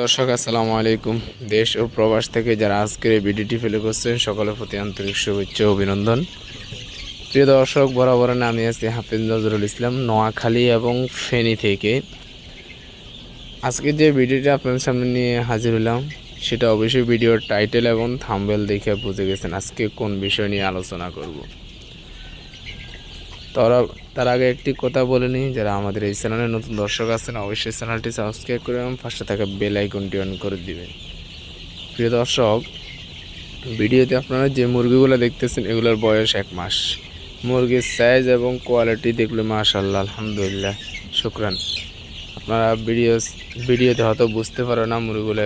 দর্শক, আসসালামু আলাইকুম। দেশ ও প্রবাস থেকে যারা আজকের এই ভিডিওটি ফেলে করছেন, সকলের প্রতি আন্তরিক শুভেচ্ছা অভিনন্দন। প্রিয় দর্শক, বরাবর আমি আছি হাফিজ নজরুল ইসলাম, নোয়াখালী এবং ফেনী থেকে। আজকে যে ভিডিওটি আপনাদের সামনে নিয়ে হাজির হলাম, সেটা অবশ্যই ভিডিওর টাইটেল এবং থাম্বেল দেখে বুঝে গেছেন আজকে কোন বিষয় নিয়ে আলোচনা করব। তারা তার আগে একটি কথা বলে নিই, যারা আমাদের এই চ্যানেলে নতুন দর্শক আছেন, অবশ্যই চ্যানেলটি সাবস্ক্রাইব করে এবং পাশে থাকা বেল আইকনটি অন করে দিবেন। প্রিয় দর্শক, ভিডিওতে আপনারা যে মুরগিগুলো দেখতেছেন, এগুলোর বয়স এক মাস। মুরগির সাইজ এবং কোয়ালিটি দেখলে মাশাল্লাহ আলহামদুলিল্লাহ, শুক্রান। আপনারা ভিডিও, ভিডিওতে হয়তো বুঝতে পারো না মুরগিগুলো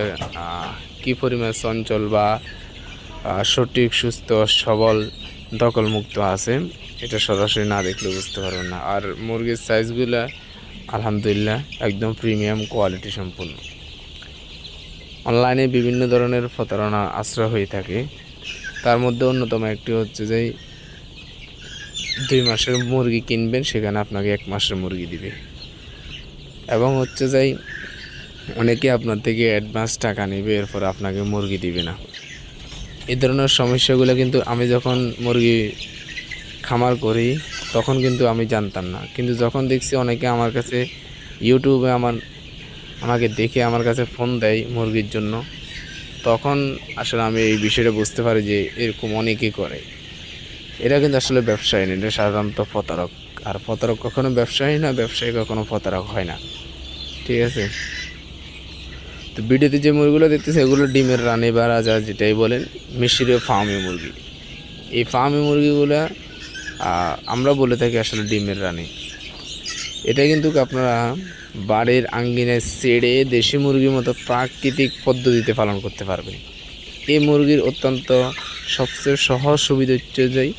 কী পরিমাণ চঞ্চল বা সঠিক, সুস্থ, সবল, দখলমুক্ত আছে। এটা সরাসরি না দেখলে বুঝতে পারবেন না। আর মুরগির সাইজগুলো আলহামদুলিল্লাহ, একদম প্রিমিয়াম কোয়ালিটি সম্পূর্ণ। অনলাইনে বিভিন্ন ধরনের প্রতারণা আশ্রয় হয়ে থাকে। তার মধ্যে অন্যতম একটি হচ্ছে যে, দুই মাসের মুরগি কিনবেন, সেখানে আপনাকে এক মাসের মুরগি দিবে। এবং হচ্ছে যাই অনেকে আপনার থেকে অ্যাডভান্স টাকা নেবে, এরপর আপনাকে মুরগি দিবে না। এই ধরনের সমস্যাগুলো কিন্তু আমি যখন মুরগি খামার করি, তখন কিন্তু আমি জানতাম না। কিন্তু যখন দেখছি অনেকে আমার কাছে ইউটিউবে আমার, আমাকে দেখে আমার কাছে ফোন দেয় মুরগির জন্য, তখন আসলে আমি এই বিষয়টা বুঝতে পারি যে এরকম অনেকেই করে। এরা কিন্তু আসলে ব্যবসায়ী না, এটা সাধারণত প্রতারক। আর প্রতারক কখনো ব্যবসায়ী না, ব্যবসায়ী কখনো প্রতারক হয় না। ঠিক আছে? তো ভিডিওতে যে মুরগিগুলো দেখতেছে, এগুলো ডিমের রানী বা রাজা যেটাই বলেন, মিশরীয় ফার্মি মুরগি। এই ফার্মি মুরগিগুলা আমরা বলে থাকি আসলে ডিমের রানী। এটা কিন্তু আপনারা বাড়ির আঙ্গিনায় ছেড়ে দেশি মুরগির মতো প্রাকৃতিক পদ্ধতিতে পালন করতে পারবেন। এই মুরগির অত্যন্ত সবচেয়ে সহজ সুবিধা হচ্ছে যে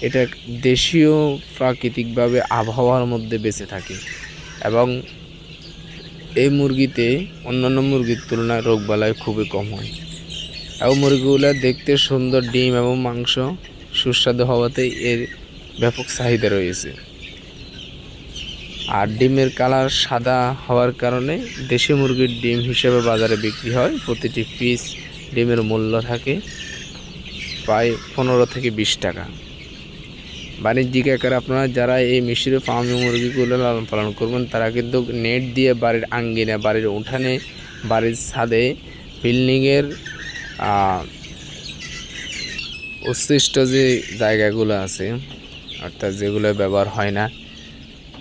এটা দেশীয় প্রাকৃতিকভাবে আবহাওয়ার মধ্যে বেঁচে থাকে এবং এই মুরগিতে অন্যান্য মুরগির তুলনায় রোগবালাই খুবই কম হয়। এবং মুরগিগুলো দেখতে সুন্দর ডিম এবং মাংস সুস্বাদু হওয়াতে এর ব্যাপক চাহিদা রয়েছে। আর ডিমের কালার সাদা হওয়ার কারণে দেশি মুরগির ডিম হিসেবে বাজারে বিক্রি হয়। প্রতিটি পিস ডিমের মূল্য থাকে প্রায় পনেরো থেকে বিশ টাকা। বাণিজ্যিক আকারে আপনারা যারা এই মিশ্র ফার্মি মুরগিগুলো লালন পালন করবেন, তারা কিন্তু নেট দিয়ে বাড়ির আঙ্গিনা, বাড়ির উঠানে, বাড়ির ছাদে বিল্ডিংয়ের উচ্ছিষ্ট যে জায়গাগুলো আছে অর্থাৎ যেগুলো ব্যবহার হয় না,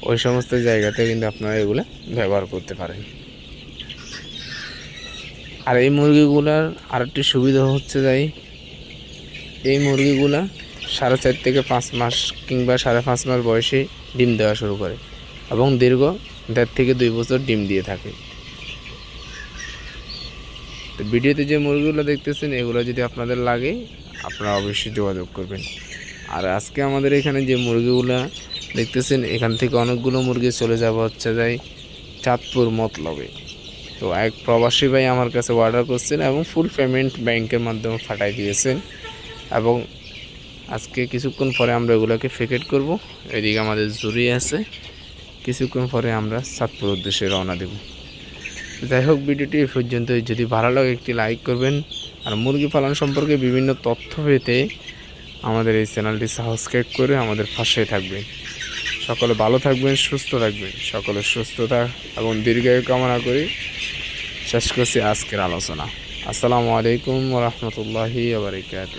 ওই সমস্ত জায়গাতে কিন্তু আপনারা এগুলো ব্যবহার করতে পারেন। আর এই মুরগিগুলার আরেকটি সুবিধা হচ্ছে যাই, এই মুরগিগুলা সাড়ে চার থেকে পাঁচ মাস কিংবা সাড়ে পাঁচ মাস বয়সে ডিম দেওয়া শুরু করে এবং দীর্ঘ দেড় থেকে দুই বছর ডিম দিয়ে থাকে। তো ভিডিওতে যে মুরগিগুলো দেখতেছেন, এগুলো যদি আপনাদের লাগে, আপনারা অবশ্যই যোগাযোগ করবেন। আর আজকে আমাদের এখানে যে মুরগিগুলো দেখতেছেন, এখান থেকে অনেকগুলো মুরগি চলে যাবে হচ্ছে যাই চাঁদপুর মতলবে। তো এক প্রবাসী ভাই আমার কাছে অর্ডার করছেন এবং ফুল পেমেন্ট ব্যাংকের মাধ্যমে ফাটাই দিয়েছেন এবং আজকে কিছুক্ষণ পরে আমরা এগুলোকে ফেকেট করব। এদিকে আমাদের জুড়ি আছে। কিছুক্ষণ পরে আমরা চাঁদপুর উদ্দেশ্যে রওনা দেব। যাই হোক, ভিডিওটি এই পর্যন্ত যদি ভালো লাগে একটি লাইক করবেন। আর মুরগি পালন সম্পর্কে বিভিন্ন তথ্য পেতে আমাদের এই চ্যানেলটি সাবস্ক্রাইব করে আমাদের পাশে থাকবেন। সকলে ভালো থাকবেন, সুস্থ থাকবেন। সকলের সুস্থতা এবং দীর্ঘায়ু কামনা করি। শেষ করছি আজকের আলোচনা। আসসালামু আলাইকুম রহমতুল্লাহি আবরিকাত